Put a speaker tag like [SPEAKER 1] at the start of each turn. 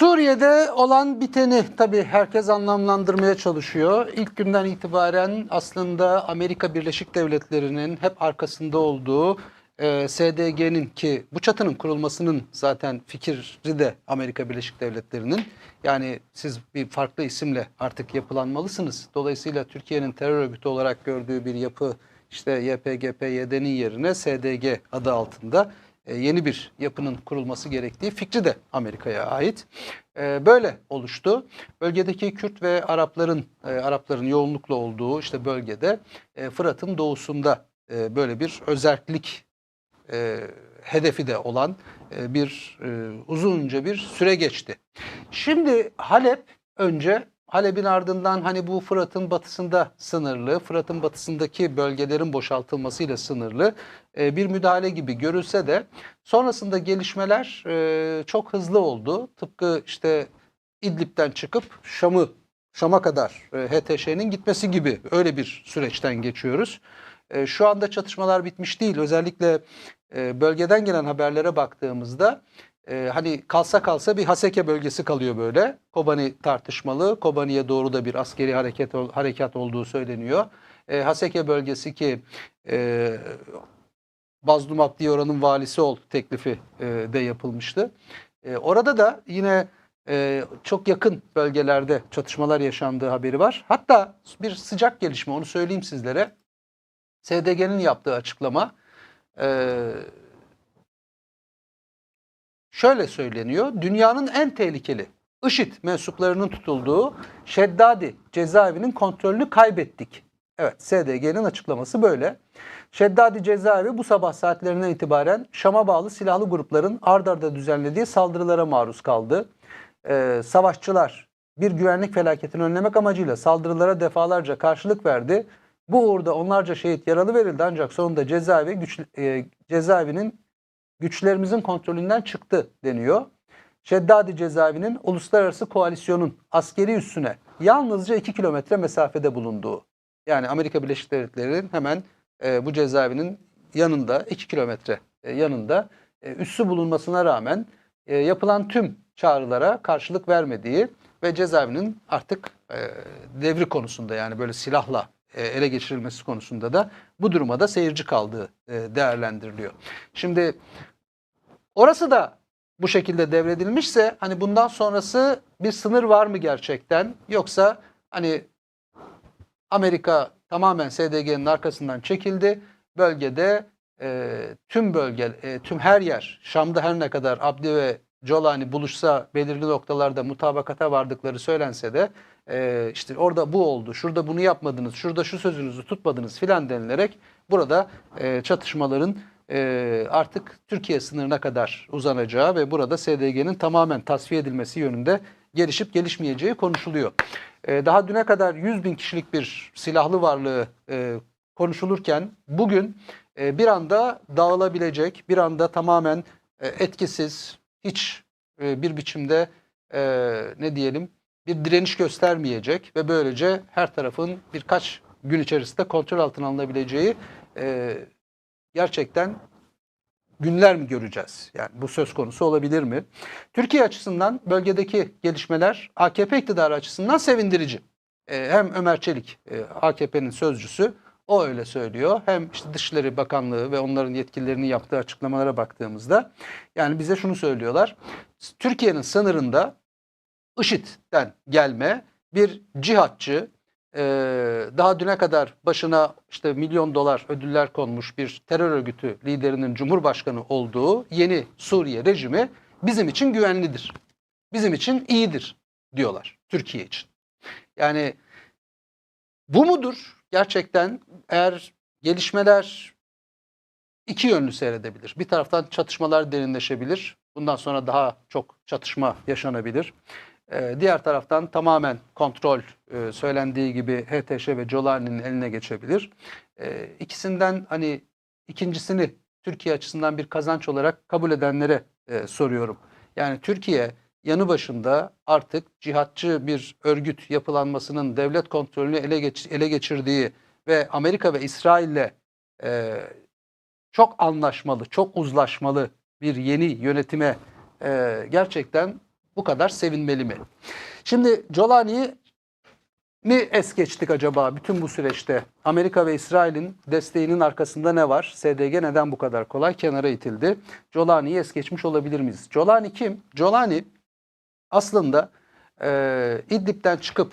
[SPEAKER 1] Suriye'de olan biteni tabii herkes anlamlandırmaya çalışıyor. İlk günden itibaren aslında Amerika Birleşik Devletleri'nin hep arkasında olduğu e, SDG'nin ki bu çatının kurulmasının zaten fikri de Amerika Birleşik Devletleri'nin. Yani siz bir farklı isimle artık yapılanmalısınız. Dolayısıyla Türkiye'nin terör örgütü olarak gördüğü bir yapı işte YPG-PYD'nin yerine SDG adı altında yeni bir yapının kurulması gerektiği fikri de Amerika'ya ait. E, Böyle oluştu. Bölgedeki Kürt ve Arapların e, Arapların yoğunlukla olduğu işte bölgede e, Fırat'ın doğusunda e, böyle bir özellik e, hedefi de olan e, bir e, uzunca bir süre geçti. Şimdi Halep önce Halep'in ardından hani bu Fırat'ın batısında sınırlı, Fırat'ın batısındaki bölgelerin boşaltılmasıyla sınırlı e, bir müdahale gibi görülse de sonrasında gelişmeler e, çok hızlı oldu. Tıpkı işte İdlib'den çıkıp Şam'ı Şam'a kadar e, HTŞ'nin gitmesi gibi öyle bir süreçten geçiyoruz. E, Şu anda çatışmalar bitmiş değil. Özellikle e, bölgeden gelen haberlere baktığımızda e, hani kalsa kalsa bir Haseke bölgesi kalıyor böyle. Kobani tartışmalı. Kobani'ye doğru da bir askeri hareket harekat olduğu söyleniyor. E, Haseke bölgesi ki e, Bazlum Abdi oranın valisi ol teklifi e, de yapılmıştı. E, orada da yine e, çok yakın bölgelerde çatışmalar yaşandığı haberi var. Hatta bir sıcak gelişme onu söyleyeyim sizlere. SDG'nin yaptığı açıklama e, şöyle söyleniyor. Dünyanın en tehlikeli IŞİD mensuplarının tutulduğu Şeddadi cezaevinin kontrolünü kaybettik. Evet SDG'nin açıklaması böyle. Şeddadi cezaevi bu sabah saatlerinden itibaren Şam'a bağlı silahlı grupların ard arda düzenlediği saldırılara maruz kaldı. Ee, savaşçılar bir güvenlik felaketini önlemek amacıyla saldırılara defalarca karşılık verdi. Bu uğurda onlarca şehit yaralı verildi ancak sonunda cezaevi güç, e, cezaevinin güçlerimizin kontrolünden çıktı deniyor. Şeddadi cezaevinin uluslararası koalisyonun askeri üssüne yalnızca 2 kilometre mesafede bulunduğu. Yani Amerika Birleşik Devletleri'nin hemen e, bu cezaevinin yanında 2 kilometre e, yanında e, üssü bulunmasına rağmen e, yapılan tüm çağrılara karşılık vermediği ve cezaevinin artık e, devri konusunda yani böyle silahla ele geçirilmesi konusunda da bu duruma da seyirci kaldığı e, değerlendiriliyor. Şimdi orası da bu şekilde devredilmişse hani bundan sonrası bir sınır var mı gerçekten yoksa hani Amerika tamamen SDG'nin arkasından çekildi. Bölgede e, tüm bölge, e, tüm her yer, Şam'da her ne kadar Abdi ve Jolani buluşsa belirli noktalarda mutabakata vardıkları söylense de e, işte orada bu oldu, şurada bunu yapmadınız, şurada şu sözünüzü tutmadınız filan denilerek burada e, çatışmaların e, artık Türkiye sınırına kadar uzanacağı ve burada SDG'nin tamamen tasfiye edilmesi yönünde gelişip gelişmeyeceği konuşuluyor. E, daha düne kadar 100 bin kişilik bir silahlı varlığı e, konuşulurken bugün e, bir anda dağılabilecek, bir anda tamamen e, etkisiz, hiç e, bir biçimde e, ne diyelim bir direniş göstermeyecek ve böylece her tarafın birkaç gün içerisinde kontrol altına alınabileceği e, gerçekten günler mi göreceğiz? Yani bu söz konusu olabilir mi? Türkiye açısından bölgedeki gelişmeler AKP iktidarı açısından sevindirici. Ee, hem Ömer Çelik e, AKP'nin sözcüsü o öyle söylüyor. Hem işte Dışişleri Bakanlığı ve onların yetkililerinin yaptığı açıklamalara baktığımızda yani bize şunu söylüyorlar. Türkiye'nin sınırında IŞİD'den gelme bir cihatçı, e, daha düne kadar başına işte milyon dolar ödüller konmuş bir terör örgütü liderinin cumhurbaşkanı olduğu yeni Suriye rejimi bizim için güvenlidir. Bizim için iyidir diyorlar Türkiye için. Yani bu mudur? Gerçekten eğer gelişmeler iki yönlü seyredebilir. Bir taraftan çatışmalar derinleşebilir. Bundan sonra daha çok çatışma yaşanabilir. Ee, diğer taraftan tamamen kontrol e, söylendiği gibi HTŞ ve Jolani'nin eline geçebilir. Ee, ikisinden hani ikincisini Türkiye açısından bir kazanç olarak kabul edenlere e, soruyorum. Yani Türkiye yanı başında artık cihatçı bir örgüt yapılanmasının devlet kontrolünü ele, geç, ele geçirdiği ve Amerika ve İsrail'le e, çok anlaşmalı, çok uzlaşmalı bir yeni yönetime e, gerçekten Bu kadar sevinmeli mi? Şimdi Jolani'yi mi es geçtik acaba bütün bu süreçte? Amerika ve İsrail'in desteğinin arkasında ne var? SDG neden bu kadar kolay kenara itildi? Jolani'yi es geçmiş olabilir miyiz? Jolani kim? Jolani aslında e, İdlib'den çıkıp